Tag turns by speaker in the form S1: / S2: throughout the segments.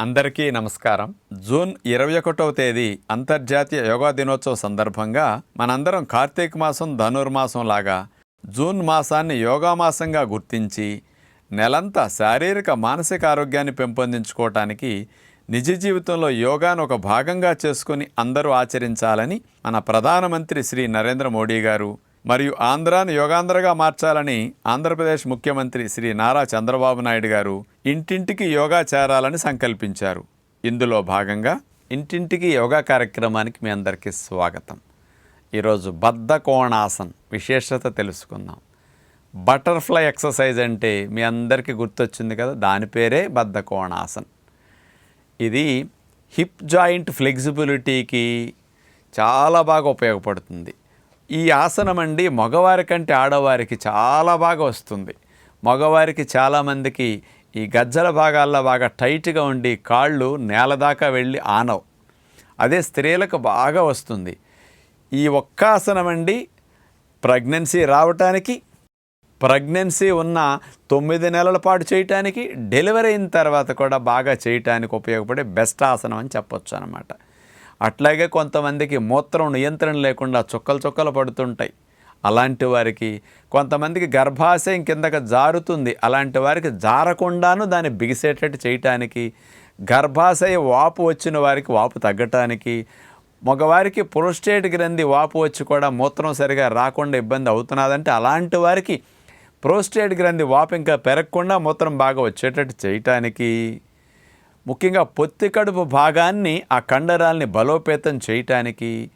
S1: అందరికీ నమస్కారం. జూన్ ఇరవై ఒకటవ తేదీ అంతర్జాతీయ యోగా దినోత్సవ సందర్భంగా మనందరం కార్తీక మాసం ధనుర్మాసం లాగా జూన్ మాసాన్ని యోగా మాసంగా గుర్తించి నెలంతా శారీరక మానసిక ఆరోగ్యాన్ని పెంపొందించుకోవటానికి నిజ జీవితంలో యోగాను ఒక భాగంగా చేసుకుని అందరూ ఆచరించాలని మన ప్రధానమంత్రి శ్రీ నరేంద్ర మోడీ గారు మరియు ఆంధ్రాను యోగాంధ్రగా మార్చాలని ఆంధ్రప్రదేశ్ ముఖ్యమంత్రి శ్రీ నారా చంద్రబాబు నాయుడు గారు ఇంటింటికి యోగా చేరాలని సంకల్పించారు. ఇందులో భాగంగా ఇంటింటికి యోగా కార్యక్రమానికి మీ అందరికీ స్వాగతం. ఈరోజు బద్ధకోణాసన్ విశేషత తెలుసుకుందాం. బటర్ఫ్లై ఎక్సర్సైజ్ అంటే మీ అందరికీ గుర్తొచ్చింది కదా దాని పేరే బద్ధ కోణాసన్. ఇది హిప్ జాయింట్ ఫ్లెక్సిబిలిటీకి చాలా బాగా ఉపయోగపడుతుంది. ఈ ఆసనం అండి మగవారి కంటే ఆడవారికి చాలా బాగా వస్తుంది. మగవారికి చాలామందికి ఈ గజ్జల భాగాల్లో బాగా టైట్గా ఉండి కాళ్ళు నేల దాకా వెళ్ళి ఆనవు. అదే స్త్రీలకు బాగా వస్తుంది. ఈ ఒక్క ఆసనం అండి ప్రెగ్నెన్సీ రావటానికి ప్రెగ్నెన్సీ ఉన్న తొమ్మిది నెలల పాటు చేయటానికి డెలివరీ అయిన తర్వాత కూడా బాగా చేయటానికి ఉపయోగపడే బెస్ట్ ఆసనం అని చెప్పొచ్చు అనమాట అట్లాగే కొంతమందికి మూత్రం నియంత్రణ లేకుండా చుక్కలు చుక్కలు పడుతుంటాయి. అలాంటి వారికి కొంతమందికి గర్భాశయం కిందకి జారుతుంది. అలాంటి వారికి జారకుండాను దాన్ని బిగిసేటట్టు చేయటానికి గర్భాశయ వాపు వచ్చిన వారికి వాపు తగ్గటానికి మగవారికి ప్రోస్టేట్ గ్రంథి వాపు వచ్చి కూడా మూత్రం సరిగా రాకుండా ఇబ్బంది అవుతున్నదంటే అలాంటి వారికి ప్రోస్టేట్ గ్రంథి వాపు ఇంకా పెరగకుండా మూత్రం బాగా వచ్చేటట్టు చేయటానికి ముఖ్యంగా పొత్తి కడుపు భాగాన్ని ఆ కండరాల్ని బలోపేతం చేయటానికి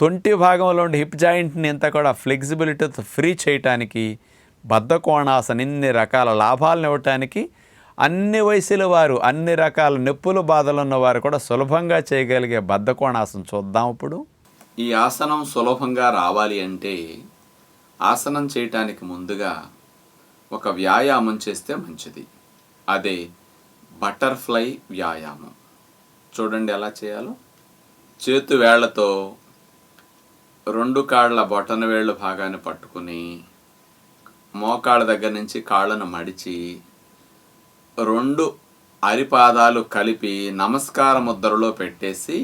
S1: తొంటి భాగంలో ఉండే హిప్ జాయింట్ని అంతా కూడా ఫ్లెక్సిబిలిటీతో ఫ్రీ చేయటానికి బద్ధకోణాసన ఇన్ని రకాల లాభాలను ఇవ్వటానికి అన్ని వయసుల వారు అన్ని రకాల నొప్పులు బాధలు ఉన్నవారు కూడా సులభంగా చేయగలిగే బద్ధకోణాసనం చూద్దాం ఇప్పుడు.
S2: ఈ ఆసనం సులభంగా రావాలి అంటే ఆసనం చేయటానికి ముందుగా ఒక వ్యాయామం చేస్తే మంచిది. అదే బటర్ఫ్లై వ్యాయామం. చూడండి ఎలా చేయాలో. చేతు వేళ్ళతో రెండు కాళ్ళ బొటన వేళ్ళు భాగాన్ని పట్టుకుని మోకాళ్ళ దగ్గర నుంచి కాళ్ళను మడిచి రెండు అరిపాదాలు కలిపి నమస్కార ముద్రలో పెట్టేసి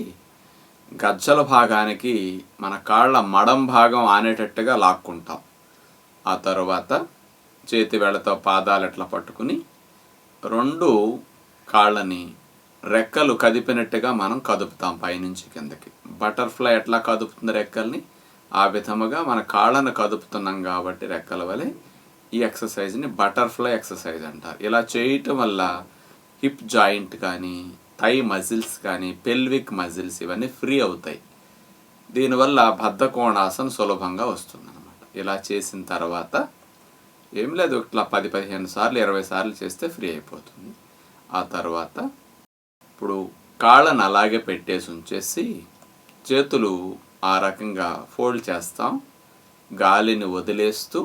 S2: గజ్జల భాగానికి మన కాళ్ళ మడం భాగం ఆనేటట్టుగా లాక్కుంటాం. ఆ తరువాత చేతి వేళ్ళతో పాదాలు ఎట్లా పట్టుకుని రెండు కాళ్ళని రెక్కలు కదిపినట్టుగా మనం కదుపుతాం పైనుంచి కిందకి. బటర్ఫ్లై ఎట్లా కదుపుతుంది రెక్కల్ని? ఆ విధముగా మన కాళ్ళను కదుపుతున్నాం కాబట్టి రెక్కల వలె ఈ ఎక్సర్సైజ్ని బటర్ఫ్లై ఎక్సర్సైజ్ అంటారు. ఇలా చేయటం వల్ల హిప్ జాయింట్ కానీ థై మజిల్స్ కానీ పెల్విక్ మజిల్స్ ఇవన్నీ ఫ్రీ అవుతాయి. దీనివల్ల బద్ధకోణాసన సులభంగా వస్తుందన్నమాట. ఇలా చేసిన తర్వాత ఏం లేదు ఇట్లా పది పదిహేను సార్లు ఇరవై సార్లు చేస్తే ఫ్రీ అయిపోతుంది. ఆ తర్వాత ఇప్పుడు కాళ్ళను అలాగే పెట్టేసి ఉంచేసి చేతులు ఆ రకంగా ఫోల్డ్ చేస్తాం. గాలిని వదిలేస్తూ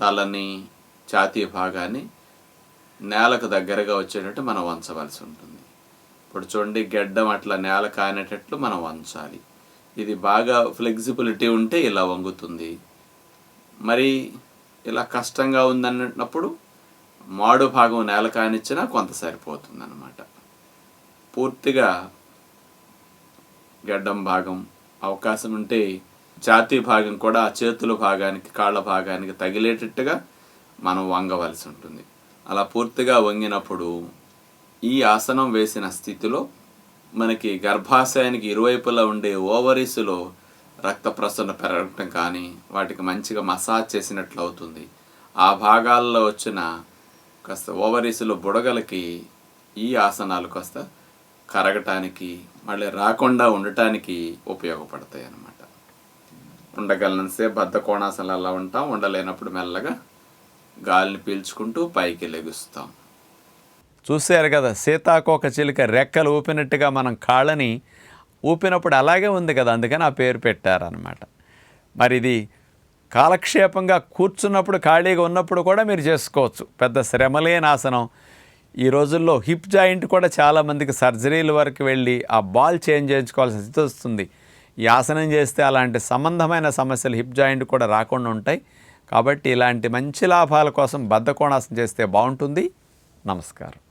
S2: తలని ఛాతీ భాగాన్ని నేలకు దగ్గరగా వచ్చేటట్టు మనం వంచవలసి ఉంటుంది. ఇప్పుడు చూడండి గెడ్డం అట్లా నేల కానేటట్లు మనం వంచాలి. ఇది బాగా ఫ్లెక్సిబిలిటీ ఉంటే ఇలా వంగుతుంది. మరి ఇలా కష్టంగా ఉందన్నప్పుడు మాడు భాగం నేల కానిచ్చినా కొంత సరిపోతుంది అన్నమాట పూర్తిగా గడ్డం భాగం అవకాశం ఉంటే ఛాతీ భాగం కూడా ఆ చేతుల భాగానికి కాళ్ళ భాగానికి తగిలేటట్టుగా మనం వంగవలసి ఉంటుంది. అలా పూర్తిగా వంగినప్పుడు ఈ ఆసనం వేసిన స్థితిలో మనకి గర్భాశయానికి ఇరువైపులా ఉండే ఓవరీస్లో రక్త ప్రసరణ పెరగటం కానీ వాటికి మంచిగా మసాజ్ చేసినట్లు అవుతుంది. ఆ భాగాల్లో వచ్చిన కాస్త ఓవరీస్లో బుడగలకి ఈ ఆసనాలు కాస్త కరగటానికి మళ్ళీ రాకుండా ఉండటానికి ఉపయోగపడతాయి అన్నమాట. ఉండగలనసే బద్ధ కోణాసనాలు అలా ఉంటాం. ఉండలేనప్పుడు మెల్లగా గాలిని పీల్చుకుంటూ పైకి లెగుస్తాం.
S1: చూశారు కదా సీతాకోక చిలుక రెక్కలు ఊపినట్టుగా మనం కాళ్ళని ఊపినప్పుడు అలాగే ఉంది కదా అందుకని ఆ పేరు పెట్టారనమాట మరి ఇది కాలక్షేపంగా కూర్చున్నప్పుడు ఖాళీగా ఉన్నప్పుడు కూడా మీరు చేసుకోవచ్చు. పెద్ద శ్రమలేని ఆసనం ఈ రోజుల్లో హిప్ జాయింట్ కూడా చాలామందికి సర్జరీల వరకు వెళ్ళి ఆ బాల్ చేంజ్ చేయించుకోవాల్సిన స్థితి వస్తుంది. ఈ ఆసనం చేస్తే అలాంటి సంబంధమైన సమస్యలు హిప్ జాయింట్ కూడా రాకుండా ఉంటాయి. కాబట్టి ఇలాంటి మంచి లాభాల కోసం బద్ధకోణాసనం చేస్తే బాగుంటుంది. నమస్కారం.